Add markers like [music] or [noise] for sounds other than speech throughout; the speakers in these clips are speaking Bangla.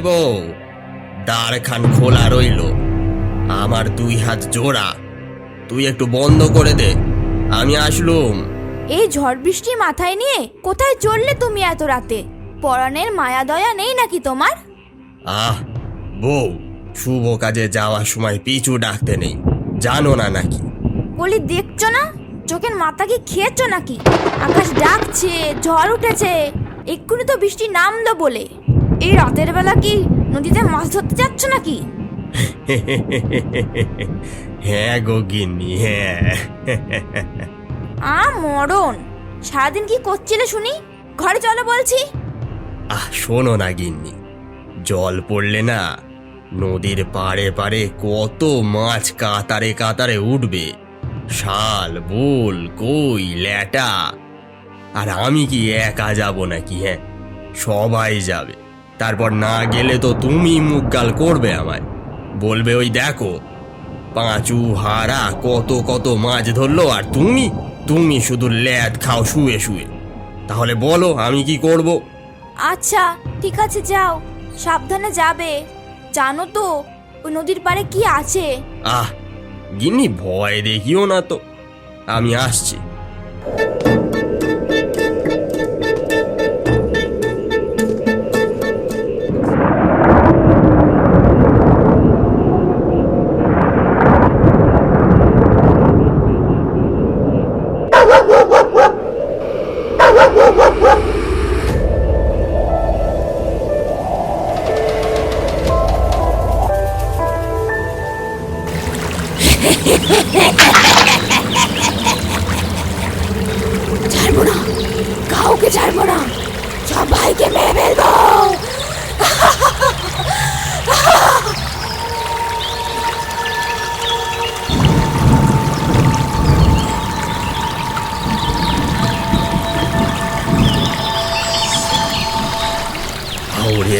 এই বউ দ্বারখান খোলা রইল। আমার দুই হাত জোড়া। তুই একটু বন্ধ করে দে। আমি আসলুম। এই ঝড় বৃষ্টি মাথায় নিয়ে কোথায় চললে তুমি এত রাতে? পরাণের মায়া দয়া নেই নাকি তোমার? আহ বউ শুভ কাজে যাওয়ার সময় পিছু ডাকতে নেই। জানো না নাকি? বলি দেখছ না? চোখের মাথা কি খেয়েছো নাকি? আকাশ ডাকছে ঝড় উঠেছে। এক্ষুনি তো বৃষ্টি নামলো বলে। এই রাতের বেলা কি নদীতে মাছ ধরতে যাচ্ছ নাকি? [laughs] হ্যাঁ গো গিন্নি হ্যাঁ। [laughs] আ মরণ। সারাদিন কি করছিলে শুনি? ঘরে চলো বলছি। আহ শোনো না গিন্নি জল পড়লে না নদীর পাড়ে পাড়ে কত মাছ কাতারে কাতারে উঠবে। শাল বোল কই ল্যাটা। আর আমি কি একা যাব নাকি হ্যাঁ? সবাই যাবে। তারপর না গেলে তো তুমি মুখ গাল করবে আমায়। বলবে ওই দেখো পাঁচু হারা কত কত মাছ ধরলো আর তুমি তুমি শুধু ল্যাদ খাও শুয়ে শুয়ে। তাহলে বলো আমি কি করব? আচ্ছা ঠিক আছে যাও। সাবধানে যাবে। জানো তো ওই নদীর পাড়ে কি আছে? আহ গিন্নি ভয় দেখিও না তো। আমি আসছি।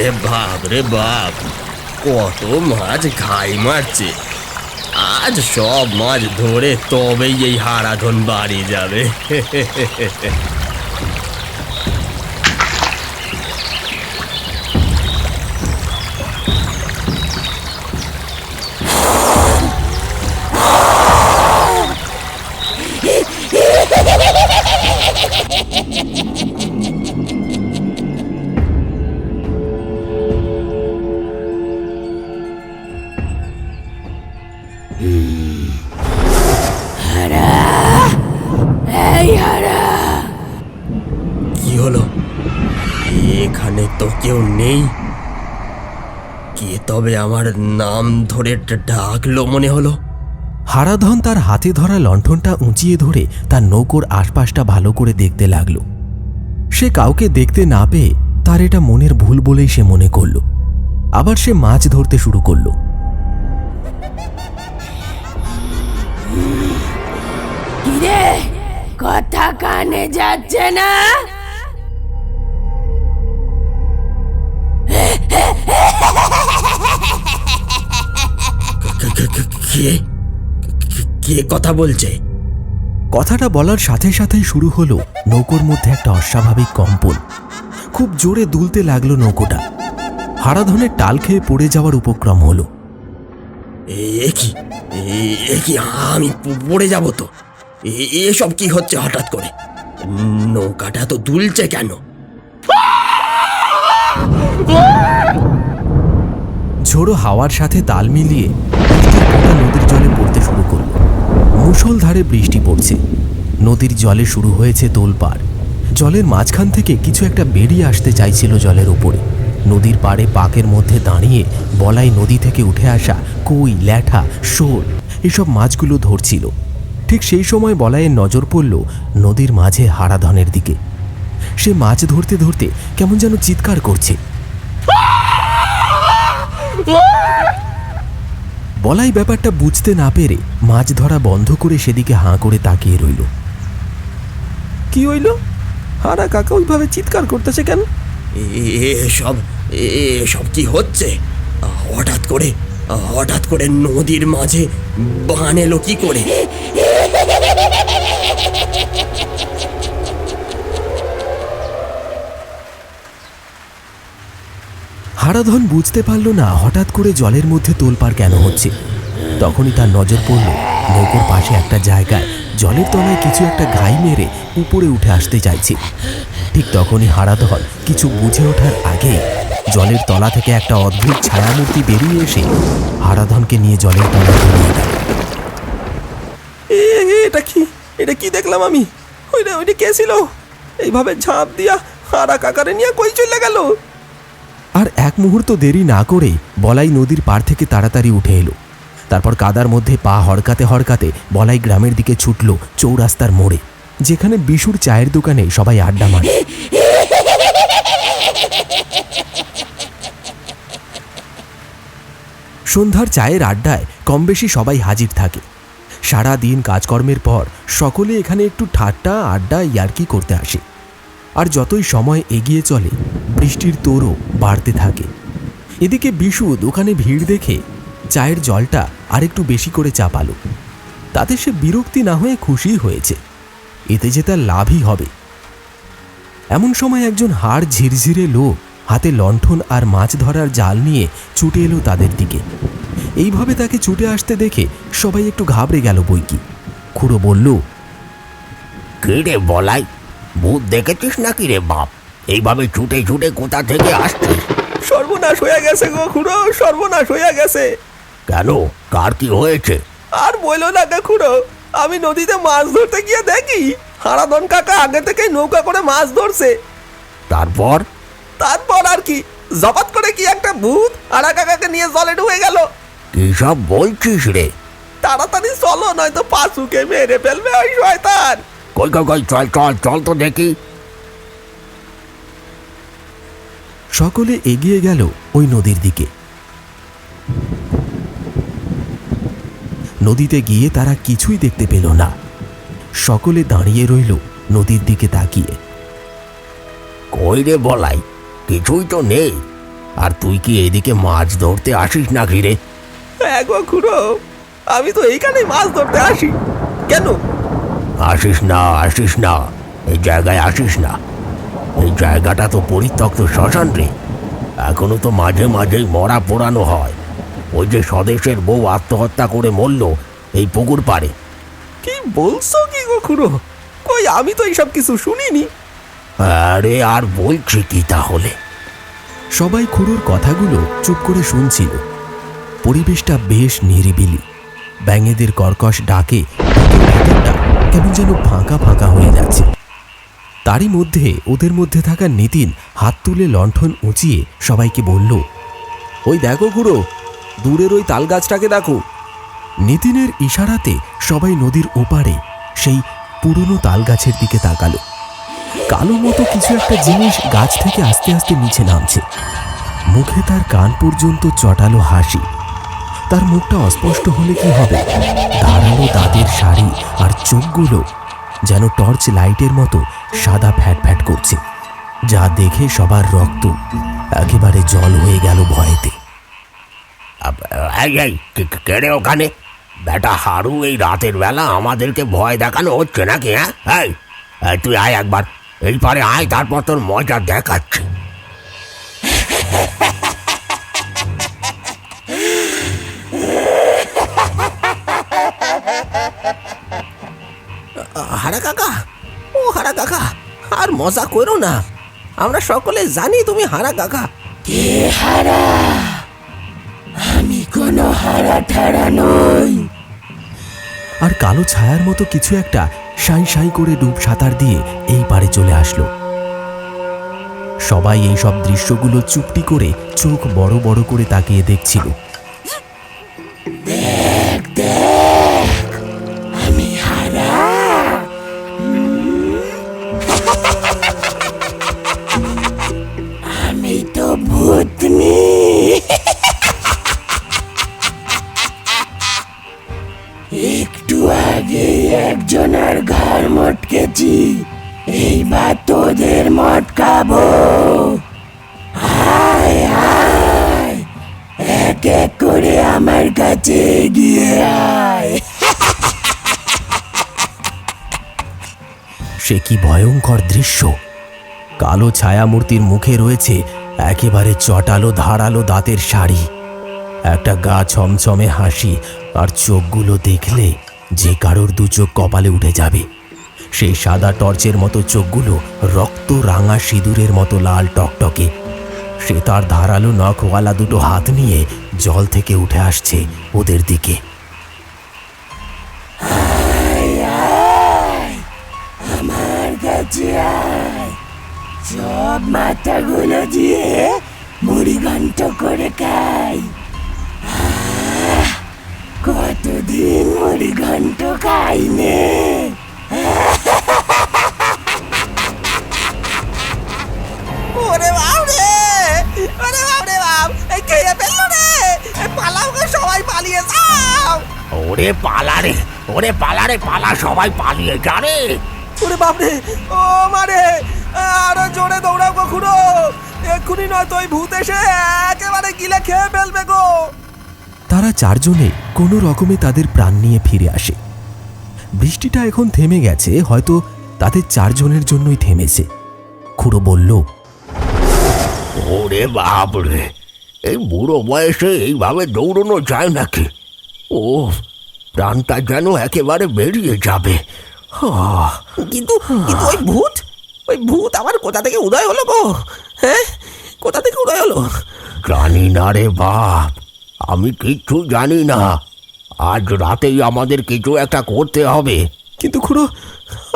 বাপ, রে বাপ। কত মাছ ঘাই মারছে। আজ সব মাছ ধরে তবেই এই হারাধন বাড়ি যাবে। [laughs] তবে আমার নাম ধরে ডাকলো মনে হলো। হারাধন তার হাতে ধরা লণ্ঠনটা উঁচিয়ে ধরে তার নৌকোর আশপাশটা ভালো করে দেখতে লাগল। সে কাউকে দেখতে না পেয়ে তার এটা মনের ভুল বলেই সে মনে করল। আবার সে মাছ ধরতে শুরু করল। কিরে? কথা কানে যাচ্ছে না? কে- কে- কথা বলছে? কথাটা বলার সাথে সাথেই শুরু হলো নৌকোর মধ্যে একটা অস্বাভাবিক কম্পন। খুব জোরে দুলতে লাগল নৌকোটা। হারাধনের টাল খেয়ে পড়ে যাওয়ার উপক্রম হলো। কি? কি? আমি পড়ে যাব তো। এ- এসব কি হচ্ছে হঠাৎ করে? নৌকাটা তো দুলছে কেন? ঝোড়ো হাওয়ার সাথে তাল মিলিয়ে বৃষ্টির নদীর জলে পড়তে শুরু করল। মুষলধারে বৃষ্টি পড়ছে। নদীর জলে শুরু হয়েছে তোলপাড়। জলের মাঝখান থেকে কিছু একটা বেরিয়ে আসতে চাইছিল জলের ওপরে নদীর পাড়ে পাকের মধ্যে দাঁড়িয়ে বলাই নদী থেকে উঠে আসা কই, ল্যাঠা, শোল এসব মাছগুলো ধরছিল। ঠিক সেই সময় বলাইয়ের নজর পড়ল নদীর মাঝে হারাধনের দিকে। সে মাছ ধরতে ধরতে কেমন যেন চিৎকার করছে। বলাই ব্যাপারটা বুঝতে না পেরে মাছ ধরা বন্ধ করে সেদিকে হাঁ করে তাকিয়ে রইল। কি হইল? হারা কাকা ওইভাবে চিৎকার করতেছে কেন? এসব এসব কি হচ্ছে? হঠাৎ করে হঠাৎ করে নদীর মাঝে বান এলো কি করে হারা হারাধন বুঝতে পারল না হঠাৎ করে জলের মধ্যে তোলপাড় কেন হচ্ছে। তখনই তার নজর পড়ল নৌকোর পাশে একটা জায়গায় জলের তলায় কিছু একটা ঘাই মেরে উপরে উঠে আসতে চাইছে। ঠিক তখনই হারাধন কিছু বুঝে ওঠার আগে জলের তলা থেকে একটা অদ্ভুত ছায়ামূর্তি বেরিয়ে এসে হারাধনকে নিয়ে জলের তলায় এ এ, এটা কি? এটা কি দেখলাম আমি? ওইটা ওইটা কে ছিল? এইভাবে ঝাঁপ দিয়া হারা কাকারে নিয়ে কই চলে গেল? আর এক মুহূর্ত দেরি না করে বলাই নদীর পাড় থেকে তাড়াতাড়ি উঠে এলো। তারপর কাদার মধ্যে পা হড়কাতে হড়কাতে বলাই গ্রামের দিকে ছুটল চৌরাস্তার মোড়ে, যেখানে বিশুর চায়ের দোকানে সবাই আড্ডা মারে। সন্ধ্যার চায়ের আড্ডায় কম বেশি সবাই হাজির থাকে। সারা দিন কাজকর্মের পর সকলে এখানে একটু ঠাট্টা, আড্ডা, ইয়ার্কি করতে আসে। আর যতই সময় এগিয়ে চলে, বৃষ্টির তোরও বাড়তে থাকে। এদিকে বিশু দোকানে ভিড় দেখে চায়ের জলটা আরেকটু বেশি করে চাপালো। তাতে সে বিরক্তি না হয়ে খুশি হয়েছে। এতে যে তার লাভই হবে। এমন সময় একজন হাড় ঝিরঝিরে লোক হাতে লণ্ঠন আর মাছ ধরার জাল নিয়ে ছুটে এলো তাদের দিকে। এইভাবে তাকে ছুটে আসতে দেখে সবাই একটু ঘাবড়ে গেল বইকি। খুড়ো বলল কি রে বলাই ভূত দেখেছিস নাকি রে বাপ? এইভাবে ছুটে ছুটে কোথা থেকে আসছিস? সর্বনাশ হয়ে গেছে গো খুড়ো সর্বনাশ হয়ে গেছে। কেন? কার কি হয়েছে? আর বইলো না গো খুড়ো? আমি নদীতে মাছ ধরতে গিয়ে দেখি হারাধন কাকা আগে থেকে নৌকা করে মাছ ধরছে। তারপর? তারপর আর কি জবাত করে কি একটা ভূত হারা কাকাকে নিয়ে জলে ডুবে গেল? কি সব বলছিস রে? তাড়াতাড়ি চলো নয়তো পাশুকে মেরে ফেলবে ওই শয়তান। কই কই কই চল চল চল তো দেখি। সকলে এগিয়ে গেল ওই নদীর দিকে। নদীতে গিয়ে তারা কিছুই দেখতে পেল না। সকলে দাঁড়িয়ে রইল নদীর দিকে তাকিয়ে। কই রে বলাই কিছুই তো নেই। আর তুই কি এদিকে মাছ ধরতে আসিস নাকি রে হ্যাঁ খুড়ো আমি তো এইখানেই মাছ ধরতে আসি। কেন? আসিস না আসিস না। এই জায়গায় আসিস না। এই জায়গাটা তো পরিত্যক্ত শ্মশান রে। এখনও তো মাঝে মাঝেই মরা পোড়ানো হয়। ওই যে স্বদেশের বউ আত্মহত্যা করে মরল এই পুকুর পাড়ে। কি বলছো কি গো খুড়ো? কই আমি তো এইসব কিছু শুনিনি। আরে আর বলছি কি তাহলে? সবাই খুড়োর কথাগুলো চুপ করে শুনছিল। পরিবেশটা বেশ নিরিবিলি। ব্যাঙেদের কর্কশ ডাকে ভেতরটা কেমন যেন ফাঁকা ফাঁকা হয়ে যাচ্ছে। তারই মধ্যে ওদের মধ্যে থাকা নিতিন হাত তুলে লণ্ঠন উঁচিয়ে সবাইকে বলল, ওই দেখো খুড়ো, দূরের ওই তাল গাছটাকে দেখো। নিতিনের ইশারাতে সবাই নদীর ওপারে সেই পুরনো তাল গাছের দিকে তাকালো। কালো মতো কিছু একটা জিনিস গাছ থেকে আস্তে আস্তে নিচে নামছে। মুখে তার কান পর্যন্ত চটালো হাসি। তার মুখটা অস্পষ্ট হলে কি হবে? ধারালো দাঁতের শাড়ি আর চোখগুলো যেন টর্চ লাইটের মতো সাদা ফ্যাট ফ্যাট করছে। যা দেখে সবার রক্ত একেবারে জল হয়ে গেল ভয়েতে। আব- এই এই, কে- কে- কে রে ওখানে? বেটা হারু এই রাতের বেলা আমাদেরকে ভয় দেখানো হচ্ছে নাকি হ্যাঁ? তুই আয় একবার। এই পারে আয়, তারপর তোর মজা দেখাচ্ছি। হারা কাকা ও হারা কাকা আর মজা করো না। আমরা সকলে জানি তুমি হারা কাকা কে হারা? আমি কোনো হারা ঠারা নই। আর কালো ছায়ার মতো কিছু একটা সাই সাই করে ডুব সাঁতার দিয়ে এই পারে চলে আসলো। সবাই এই সব দৃশ্যগুলো চুপটি করে চোখ বড় বড় করে তাকিয়ে দেখছিল। সে কি ভয়ঙ্কর দৃশ্য? কালো ছায়ামূর্তির মুখে রয়েছে একেবারে চটালো ধারালো দাঁতের শাড়ি। একটা গা ছমছমে হাসি আর চোখগুলো দেখলে যে কারোর দু চোখ কপালে উঠে যাবে। সেই সাদা টর্চের মতো চোখগুলো রক্ত রাঙা সিঁদুরের মতো লাল টকটকে। সে তার ধারালো নখওয়ালা দুটো হাত নিয়ে জল থেকে উঠে আসছে ওদের দিকে। আমার কাছে সব মাথাগুলো দিয়ে মুড়ি ঘন্ট করে খাই। কতদিন মুড়ি ঘন্ট ওরে পালা রে ওরে পালা রে পালা সবাই পালিয়ে যা রে। ওরে বাপ রে ও মারে আরও জোরে দৌড়াও খুড়ো এক্ষুনি নয় তো ওই ভূত এসে একেবারে গিলে খেয়ে ফেলবে গো। তারা চারজনে কোনো রকমে তাদের প্রাণ নিয়ে ফিরে আসে। বৃষ্টিটা এখন থেমে গেছে হয়তো তাদের চারজনের জন্যই থেমেছে। খুড়ো বলল ওরে বাপ রে এই বুড়ো বয়সে এইভাবে দৌড়ানো যায় নাকি? ও প্রাণটা যেন একেবারে বেরিয়ে যাবে। কিন্তু কিন্তু ওই ভূত ওই ভূত আবার কোথা থেকে উদয় হলো গো? হ্যাঁ? কোথা থেকে উদয় হলো? জানি না রে বাপ আমি কিচ্ছু জানি না। আজ রাতেই আমাদের কিছু একটা করতে হবে। কিন্তু খুড়ো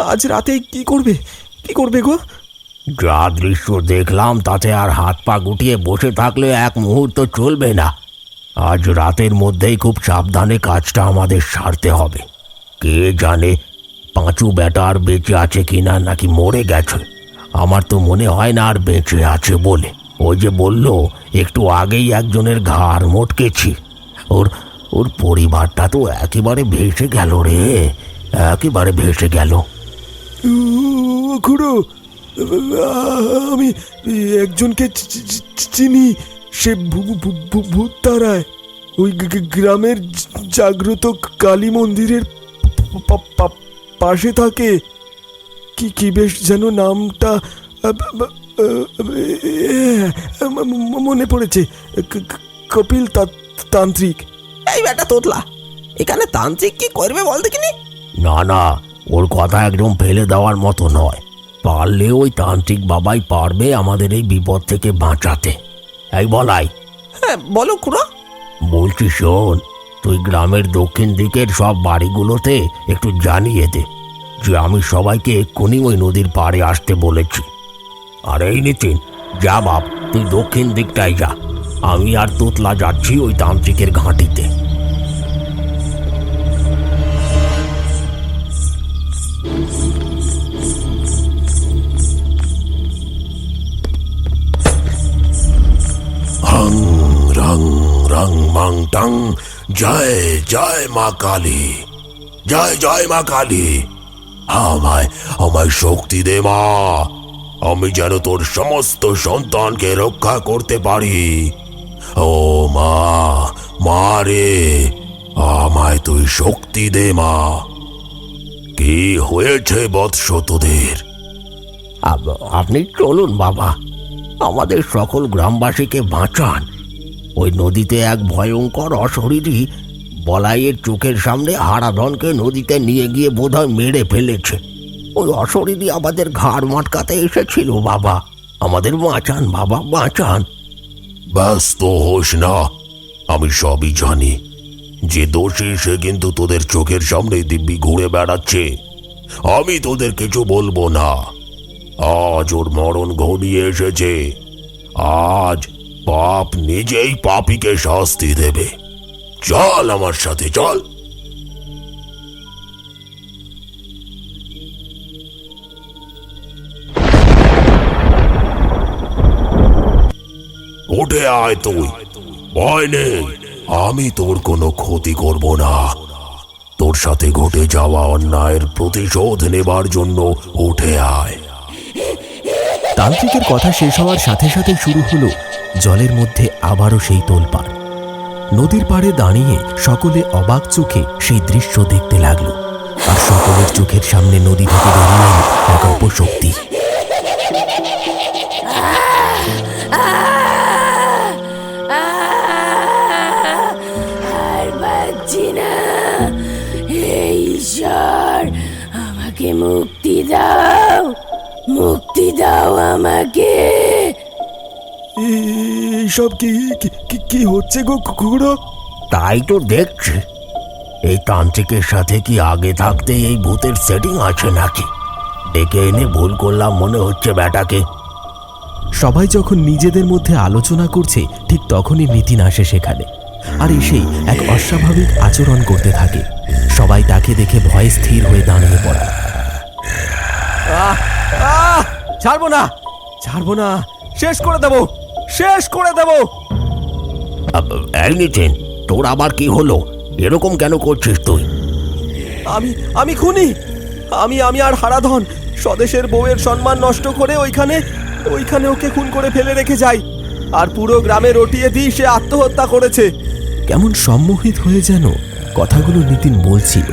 আজ রাতে কি করবে? কি করবে গো? যা দৃশ্য দেখলাম তাতে আর হাত পা গুটিয়ে বসে থাকলে এক মুহূর্ত চলবে না। আজ রাতের মধ্যেই খুব সাবধানে কাজটা আমাদের সারতে হবে। কে জানে পাঁচু বেটা আর বেঁচে আছে কিনা নাকি মরে গেছে। আমার তো মনে হয় না আর বেঁচে আছে বলে। ওই যে বলল, একটু আগেই একজনের ঘাড় মটকেছি। ওর ওর পরিবারটা তো একেবারে ভেসে গেল রে। একেবারে ভেসে গেল। খুড়ো আমি একজনকে চিনি। সে ভূ- ভূ- ভূ- ভূত তারায় ওই গ্রামের জাগ্রত কালী মন্দিরের পাশে থাকে। কি কি বেশ যেন নামটা মনে পড়েছে। কপিল তান্ত্রিক। এই বেটা তোতলা এখানে তান্ত্রিক কি করবে বল দেখিনি? না না ওর কথা একদম ফেলে দেওয়ার মতো নয়। পারলে ওই তান্ত্রিক বাবাই পারবে আমাদের এই বিপদ থেকে বাঁচাতে। এই বলাই হ্যাঁ বলো খুড়ো। বলছি শোন তুই গ্রামের দক্ষিণ দিকের সব বাড়িগুলোতে একটু জানিয়ে দে যে আমি সবাইকে এক্ষুনি ওই নদীর পাড়ে আসতে বলেছি। আর এই নিতিন যা বাপ তুই দক্ষিণ দিকটায় যা। আমি আর তোতলা যাচ্ছি ওই তান্ত্রিকের ঘাঁটিতে। জয় জয় মা কালী। জয় জয় মা কালী। আমায় আমায় শক্তি দে মা। আমি যেন তোর সমস্ত সন্তানকে রক্ষা করতে পারি। ও মা মা রে, আমায় তুই শক্তি দে মা। কি হয়েছে বৎস তোদের আপনি চলুন বাবা। আমাদের সকল গ্রামবাসীকে বাঁচান। ওই নদীতে এক ভয়ঙ্কর অশরীরী বলাইয়ের চোখের সামনে হারাধনকে নদীতে নিয়ে গিয়ে বোধহয় মেরে ফেলেছে। ওই অশরীরী আমাদের ঘাড় মাটকাতে এসেছিল, বাবা। আমাদের বাঁচান, বাবা, বাঁচান। ব্যস্ত হোস না, আমি সবই জানি। যে দোষী, সে কিন্তু তোদের চোখের সামনে দিব্যি ঘুরে বেড়াচ্ছে। আমি তোদের কিছু বলব না। আজ ওর মরণ ঘনিয়ে এসেছে। আজ পাপ নিজেই পাপীকে শাস্তি দেবে। চল আমার সাথে, চল। উঠে আয় তুই। ভয় নেই। আমি তোর কোনো ক্ষতি করব না। তোর সাথে ঘটে যাওয়া অন্যায়ের প্রতিশোধ নেবার জন্য উঠে আয়। তান্ত্রিকের কথা শেষ হওয়ার সাথে সাথে শুরু হলো জলের মধ্যে আবারও সেই তোলপাড়। নদীর পাড়ে দাঁড়িয়ে সকলে অবাক চোখে সেই দৃশ্য দেখতে লাগল। আর সকলের চোখের সামনে নদী থেকে বেরিয়ে এক অপশক্তি। আমাকে মুক্তি দাও। মুক্তি দাও আমাকে। এইসব কি কি- কি- কি হচ্ছে গো খুড়ো? তাই তো দেখছি। এই তান্ত্রিকের সাথে কি আগে থাকতে এই ভূতের সেটিং আছে নাকি? ডেকে এনে ভুল করলাম মনে হচ্ছে ব্যাটাকে। সবাই যখন নিজেদের মধ্যে আলোচনা করছে ঠিক তখনই নিতিন আসে সেখানে। আর এসেই এক অস্বাভাবিক আচরণ করতে থাকে। সবাই তাকে দেখে ভয়ে স্থির হয়ে দাঁড়িয়ে পড়ে। ছাড়বো না ছাড়বো না শেষ করে দেবো। শেষ করে দেবো। এই তোর আবার কি হলো? এরকম কেন করছিস তুই? আমি আমি খুনি। আমি আমি আর হারাধন। স্বদেশের বউয়ের সম্মান নষ্ট করে ওইখানে ওইখানে ওকে খুন করে ফেলে রেখে যাই। আর পুরো গ্রামে রটিয়ে দিই সে আত্মহত্যা করেছে। কেমন সম্মোহিত হয়ে যেন কথাগুলো নিতিন বলছিল।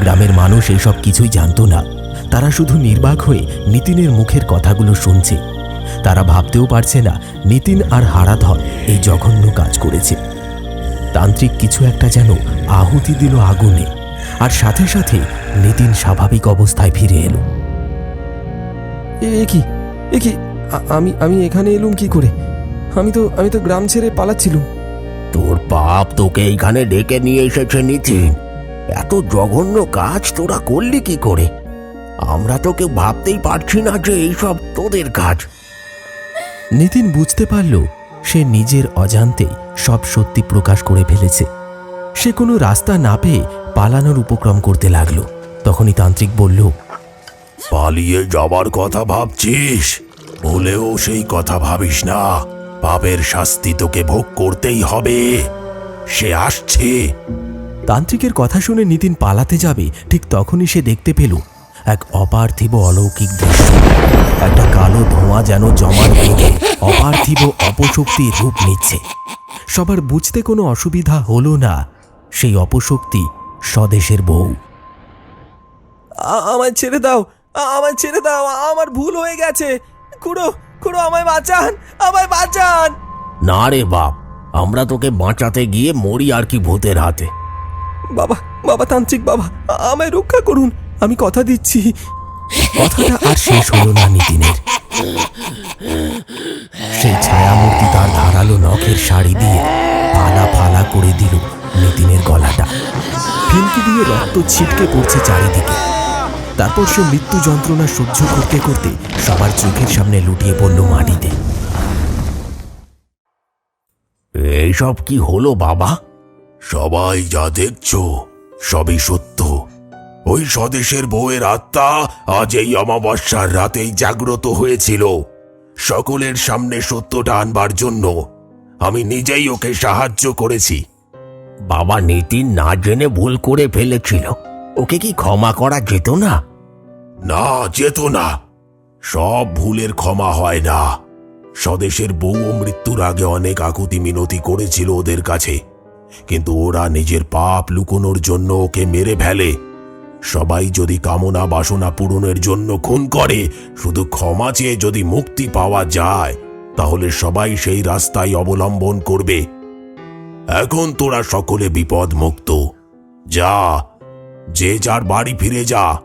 গ্রামের মানুষ এইসব কিছুই জানতো না। তারা শুধু নির্বাক হয়ে নিতিনের মুখের কথাগুলো শুনছে। তারা ভাবতেও পারছে না নিতিন আর হারাধর এই জঘন্য কাজ করেছে। তান্ত্রিক কিছু একটা যেন আহুতি দিল আগুনে আর সাথে সাথে নিতিন স্বাভাবিক অবস্থায় ফিরে এলো। এ কি? এ কি? আমি আমি এখানে এলুম কি করে? আমি তো আমি তো গ্রাম ছেড়ে পালাচ্ছিলুম। তোর পাপ তোকে এইখানে ডেকে নিয়ে এসেছে নিতিন। এত জঘন্য কাজ তোরা করলি কি করে? আমরা তোকে ভাবতেই পারছি না যে এইসব তোদের কাজ। নিতিন বুঝতে পারল সে নিজের অজান্তেই সব সত্যি প্রকাশ করে ফেলেছে। সে কোনো রাস্তা না পেয়ে পালানোর উপক্রম করতে লাগল। তখনই তান্ত্রিক বলল পালিয়ে যাবার কথা ভাবছিস? ভুলেও সেই কথা ভাবিস না। পাপের শাস্তি তোকে ভোগ করতেই হবে। সে আসছে। তান্ত্রিকের কথা শুনে নিতিন পালাতে যাবে ঠিক তখনই সে দেখতে পেল এক অপার্থিব অলৌকিক দৃশ্য। একটা কালো ধোঁয়া যেন জমার বেগে অপার্থিব অপশক্তির রূপ নিচ্ছে। সবার বুঝতে কোনো অসুবিধা হলো না সেই অপশক্তি স্বদেশের বউ। আ- আমায় ছেড়ে দাও আ- আমায় ছেড়ে দাও আমার ভুল হয়ে গেছে। খুড়ো খুড়ো আমায় বাঁচান আমায় বাঁচান। না রে বাপ আমরা তোকে বাঁচাতে গিয়ে মরি আর কি ভূতের হাতে। বাবা বাবা তান্ত্রিক বাবা আমায় রক্ষা করুন। আমি কথা দিচ্ছি। কথাটা আর শেষ হলো না নিতিনের। সেই ছায়ামূর্তি তার ধারালো নখের শাড়ি দিয়ে ফালা ফালা করে দিল নিতিনের গলাটা। ফিনকি দিয়ে রক্ত ছিটকে পড়ছে চারিদিকে। তারপর সে মৃত্যু যন্ত্রণা সহ্য করতে করতে সবার চোখের সামনে লুটিয়ে পড়ল মাটিতে। এইসব কি হলো বাবা? সবাই যা দেখছ সবই সত্য। ওই স্বদেশের বউয়ের আত্মা আজ এই অমাবস্যার রাতেই জাগ্রত হয়েছিল। সকলের সামনে সত্যটা আনবার জন্য আমি নিজেই ওকে সাহায্য করেছি। বাবা নিতিন না জেনে ভুল করে ফেলেছিল। ওকে কি ক্ষমা করা যেত না? না যেত না। সব ভুলের ক্ষমা হয় না। স্বদেশের বউ ও মৃত্যুর আগে অনেক আকুতি মিনতি করেছিল ওদের কাছে। কিন্তু ওরা নিজের পাপ লুকোনোর জন্য ওকে মেরে ফেলে। সবাই যদি কামনা বাসনা পূরণের জন্য খুন করে, শুধু ক্ষমা চেয়ে যদি মুক্তি পাওয়া যায়, তাহলে সবাই সেই রাস্তায় অবলম্বন করবে। এখন তোরা সকলে বিপদ মুক্ত যা, যে যার বাড়ি ফিরে যা।